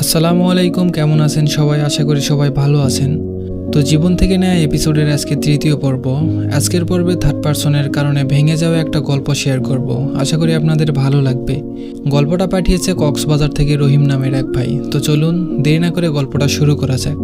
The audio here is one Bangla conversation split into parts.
আসসালামু আলাইকুম, কেমন আছেন সবাই? আশা করি সবাই ভালো আছেন। তো জীবন থেকে নেওয়া এপিসোডের আজকে তৃতীয় পর্ব। আজকের পর্বে থার্ড পার্সনের কারণে ভেঙে যাওয়া একটা গল্প শেয়ার করব। আশা করি আপনাদের ভালো লাগবে। গল্পটা পাঠিয়েছে কক্সবাজার থেকে রহিম নামের এক ভাই। তো চলুন, দেরি না করে গল্পটা শুরু করা যাক।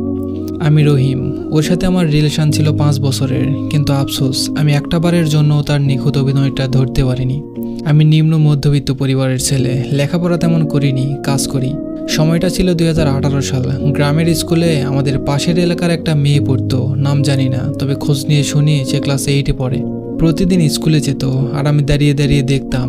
আমি রহিম। ওর সাথে আমার রিলেশন ছিল পাঁচ বছরের। কিন্তু আফসোস, আমি একটা বারের জন্য তার নিখুঁত অভিনয়টা ধরতে পারিনি। আমি নিম্ন মধ্যবিত্ত পরিবারের ছেলে। লেখাপড়া তেমন করিনি, কাজ করি। সময়টা ছিল দুই হাজার আঠারো সাল। গ্রামের স্কুলে আমাদের পাশের এলাকার একটা মেয়ে পড়তো, নাম জানি না, তবে খোঁজ নিয়ে শুনি সে ক্লাস এইটে পড়ে। প্রতিদিন স্কুলে যেত আর আমি দাঁড়িয়ে দাঁড়িয়ে দেখতাম।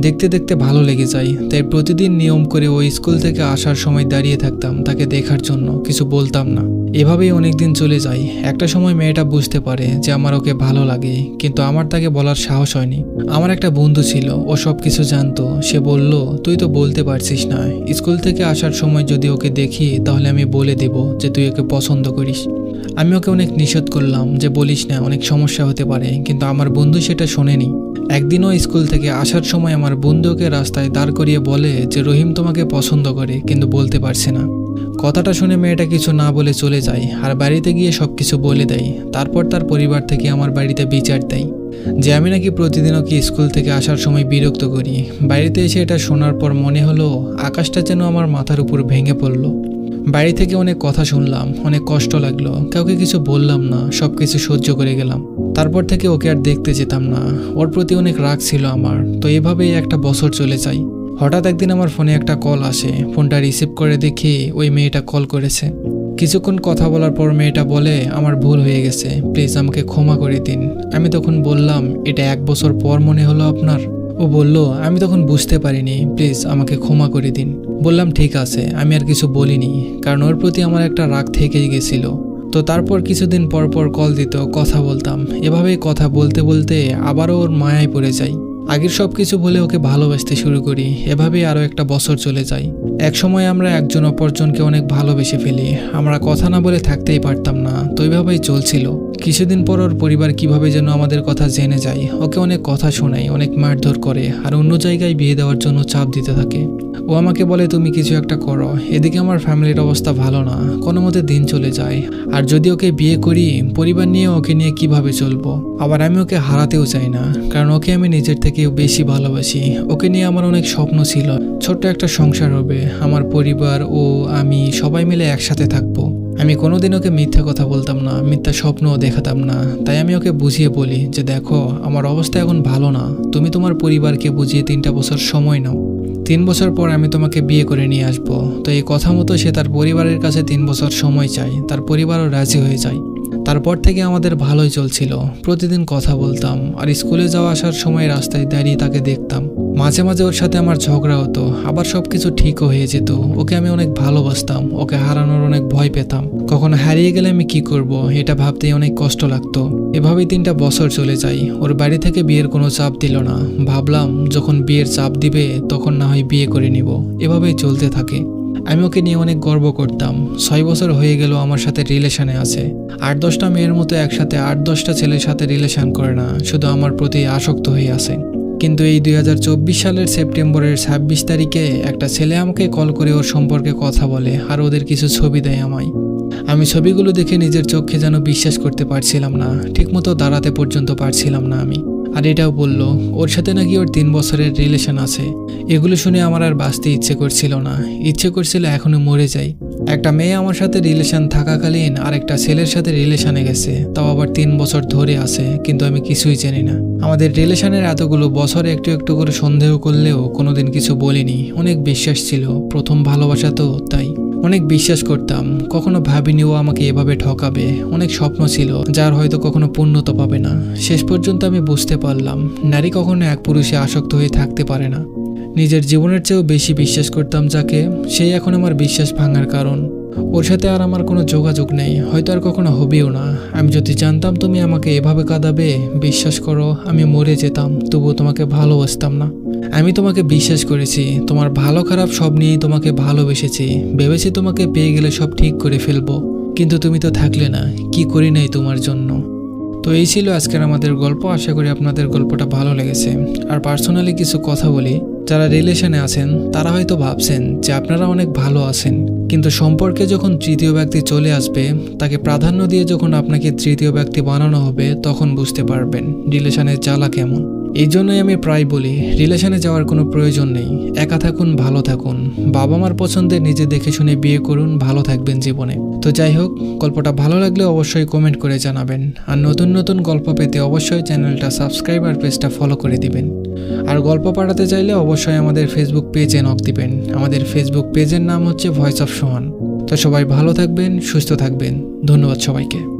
দেখতে দেখতে ভালো লেগে যায়। তাই প্রতিদিন নিয়ম করে ওই স্কুল থেকে আসার সময় দাঁড়িয়ে থাকতাম তাকে দেখার জন্য। কিছু বলতাম না। এভাবেই অনেক দিন চলে যায়। একটা সময় মেয়েটা বুঝতে পারে যে আমার ওকে ভালো লাগে, কিন্তু আমার তাকে বলার সাহস হয়নি। আমার একটা বন্ধু ছিল, ও সব কিছু জানতো। সে বলল, তুই তো বলতে পারছিস না। স্কুল থেকে আসার সময় যদি ওকে দেখি, তাহলে আমি বলে দেব যে তুই ওকে পছন্দ করিস। আমি ওকে অনেক নিষেধ করলাম যে বলিস না, অনেক সমস্যা হতে পারে, কিন্তু আমার বন্ধু সেটা শোনেনি। একদিনও স্কুল থেকে আসার সময় আমার বন্ধুকে রাস্তায় দাঁড় করিয়ে বলে যে রহিম তোমাকে পছন্দ করে, কিন্তু বলতে পারছে না। কথাটা শুনে মেয়েটা কিছু না বলে চলে যায় আর বাড়িতে গিয়ে সব কিছু বলে দেয়। তারপর তার পরিবার থেকে আমার বাড়িতে বিচার দেয়। যে আমি নাকি প্রতিদিন ওকে স্কুল থেকে আসার সময় বিরক্ত করি। বাড়িতে এসে এটা শোনার পর মনে হলো আকাশটা যেন আমার মাথার উপর ভেঙে পড়ল। বাড়ি থেকে অনেক কথা শুনলাম, অনেক কষ্ট লাগল, কাউকে কিছু বললাম না সব কিছু সহ্য করে গেলাম। তারপর থেকে ওকে আর দেখতে যেতাম না, ওর প্রতি অনেক রাগ ছিল আমার, তো এভাবেই একটা বছর চলে যায়। হঠাৎ একদিন আমার ফোনে একটা কল আসে, ফোনটা রিসিভ করে দেখি ওই মেয়েটা কল করেছে। কিছুক্ষণ কথা বলার পর মেয়েটা বলে, আমার ভুল হয়ে গেছে প্লিজ আমাকে ক্ষমা করে দিন। আমি তখন বললাম, এটা এক বছর পর মনে হলো আপনার। ও বলল, আমি তখন বুঝতে পারিনি, প্লিজ আমাকে ক্ষমা করে দিন। বললাম, ঠিক আছে, আমি আর কিছু বলিনি, কারণ ওর প্রতি আমার একটা রাগ থেকেই গেছিল। তো তারপর কিছুদিন পর পর কল দিত, কথা বলতাম। এভাবেই কথা বলতে বলতে আবারও ওর মায়ায় পড়ে যাই। আগের সব কিছু বলে ওকে ভালোবাসতে শুরু করি, এভাবেই আরও একটা বছর চলে যায়। এক সময় আমরা একজন অপরজনকে অনেক ভালোবেসে ফেলি, আমরা কথা না বলে থাকতেই পারতাম না, তো এইভাবেই চলছিল। কিছুদিন পর ওর পরিবার কীভাবে যেন আমাদের কথা জেনে যায়, ওকে অনেক কথা শোনায়, অনেক মারধর করে, আর অন্য জায়গায় বিয়ে দেওয়ার জন্য চাপ দিতে থাকে। ও আমাকে বলে, তুমি কিছু একটা করো, এদিকে আমার ফ্যামিলির অবস্থা ভালো না, কোনো মতে দিন চলে যায়। আর যদি ওকে বিয়ে করি, পরিবার নিয়ে ওকে নিয়ে কীভাবে চলবো? আবার আমি ওকে হারাতেও চাই না, কারণ ওকে আমি নিজের থেকেও বেশি ভালোবাসি। ওকে নিয়ে আমার অনেক স্বপ্ন ছিল। ছোট্ট একটা সংসার হবে। আমার পরিবার ও আমি সবাই মিলে একসাথে থাকব। আমি কোনোদিন ওকে মিথ্যা কথা বলতাম না, মিথ্যা স্বপ্নও দেখাতাম না। তাই আমি ওকে বুঝিয়ে বলি যে, দেখো, আমার অবস্থা এখন ভালো না। তুমি তোমার পরিবারকে বুঝিয়ে তিনটা বছর সময় নাও। তিন বছর পর আমি তোমাকে বিয়ে করে নিয়ে আসব। তো এই কথা মতো সে তার পরিবারের কাছে তিন বছর সময় চায়। তার পরিবারও রাজি হয়ে যায়। তারপর থেকে আমাদের ভালোই চলছিল। প্রতিদিন কথা বলতাম, আর স্কুলে যাওয়া আসার সময় রাস্তায় দাঁড়িয়ে তাকে দেখতাম। মাঝে মাঝে ওর সাথে আমার ঝগড়া হতো, আবার সব কিছু ঠিকও হয়ে যেত। ওকে আমি অনেক ভালোবাসতাম, ওকে হারানোর অনেক ভয় পেতাম। কখনো হারিয়ে গেলে আমি কি করব, এটা ভাবতেই অনেক কষ্ট লাগতো। এভাবেই তিনটা বছর চলে যাই ওর বাড়ি থেকে বিয়ের কোনো চাপ দিল না। ভাবলাম, যখন বিয়ের চাপ দিবে, তখন না হয় বিয়ে করে নিব। এভাবেই চলতে থাকে। আমি ওকে নিয়ে অনেক গর্ব করতাম। ছয় বছর হয়ে গেল আমার সাথে রিলেশনে আছে। আট দশটা মেয়ের মতো একসাথে আট দশটা ছেলের সাথে রিলেশন করে না, শুধু আমার প্রতি আসক্ত হয়ে আছে। কিন্তু এই দুই হাজার চব্বিশ সালের সেপ্টেম্বরের ছাব্বিশ তারিখে একটা ছেলে আমাকে কল করে ওর সম্পর্কে কথা বলে আর ওদের কিছু ছবি দেয় আমায়। আমি ছবিগুলো দেখে নিজের চোখে যেন বিশ্বাস করতে পারছিলাম না, ঠিকমতো দাঁড়াতে পর্যন্ত পারছিলাম না আমি। আর এটাও বলল, ওর সাথে নাকি ওর তিন বছরের রিলেশন আছে। এগুলো শুনে আমার আর বাঁচতে ইচ্ছে করছিল না। ইচ্ছে করছিল এখনও মরে যাই। একটা মেয়ে আমার সাথে রিলেশন থাকাকালীন আরেকটা ছেলের সাথে রিলেশনে গেছে। তাও আবার তিন বছর ধরে আছে, কিন্তু আমি কিছুই জানি না। আমাদের রিলেশনের এতগুলো বছর একটু একটু করে সন্দেহ করলেও কোনোদিন কিছু বলিনি। অনেক বিশ্বাস ছিল। প্রথম ভালোবাসা তো তাই। অনেক বিশ্বাস করতাম। কখনো ভাবিনি ও আমাকে এভাবে ঠকাবে। অনেক স্বপ্ন ছিল, যার হয়তো কখনো পূর্ণতা পাবে না। শেষ পর্যন্ত আমি বুঝতে পারলাম, নারী কখনো এক পুরুষে আসক্ত হয়ে থাকতে পারে না। নিজের জীবনের চেয়েও বেশি বিশ্বাস করতাম যাকে, সেই এখন আমার বিশ্বাস ভাঙার কারণ। ওর সাথে আর আমার কোনো যোগাযোগ নেই, হয়তো আর কখনো হবেও না। আমি যদি জানতাম তুমি আমাকে এভাবে কাঁদাবে, বিশ্বাস করো, আমি মরে যেতাম, তবুও তোমাকে ভালোবাসতাম না। আমি তোমাকে বিশ্বাস করেছি, তোমার ভালো খারাপ সব নিয়েই তোমাকে ভালোবেসেছি। ভেবেছি তোমাকে পেয়ে গেলে সব ঠিক করে ফেলব, কিন্তু তুমি তো থাকলে না, কি করি নাই তোমার জন্য? তো এই ছিল আজকের আমাদের গল্প, আশা করি আপনাদের গল্পটা ভালো লেগেছে। আর পার্সোনালি কিছু কথা বলি, যারা রিলেশনে আছেন, তারা হয়তো ভাবছেন যে আপনারা অনেক ভালো আছেন, কিন্তু সম্পর্কে যখন তৃতীয় ব্যক্তি চলে আসবে, তাকে প্রাধান্য দিয়ে যখন আপনাকে তৃতীয় ব্যক্তি বানানো হবে, তখন বুঝতে পারবেন রিলেশনের জ্বালা কেমন। এই জন্যই আমি প্রায় বলি, রিলেশনে যাওয়ার কোনো প্রয়োজন নেই। একা থাকুন, ভালো থাকুন। বাবা মার পছন্দের নিজে দেখে শুনে বিয়ে করুন, ভালো থাকবেন জীবনে। তো যাই হোক, গল্পটা ভালো লাগলে অবশ্যই কমেন্ট করে জানাবেন। আর নতুন নতুন গল্প পেতে অবশ্যই চ্যানেলটা সাবস্ক্রাইব আর পেজটা ফলো করে দিবেন। আর গল্প পাঠাতে চাইলে অবশ্যই আমাদের ফেসবুক পেজে নক দিবেন। আমাদের ফেসবুক পেজের নাম হচ্ছে ভয়েস অফ সোহান তো সবাই ভালো থাকবেন, সুস্থ থাকবেন। ধন্যবাদ সবাইকে।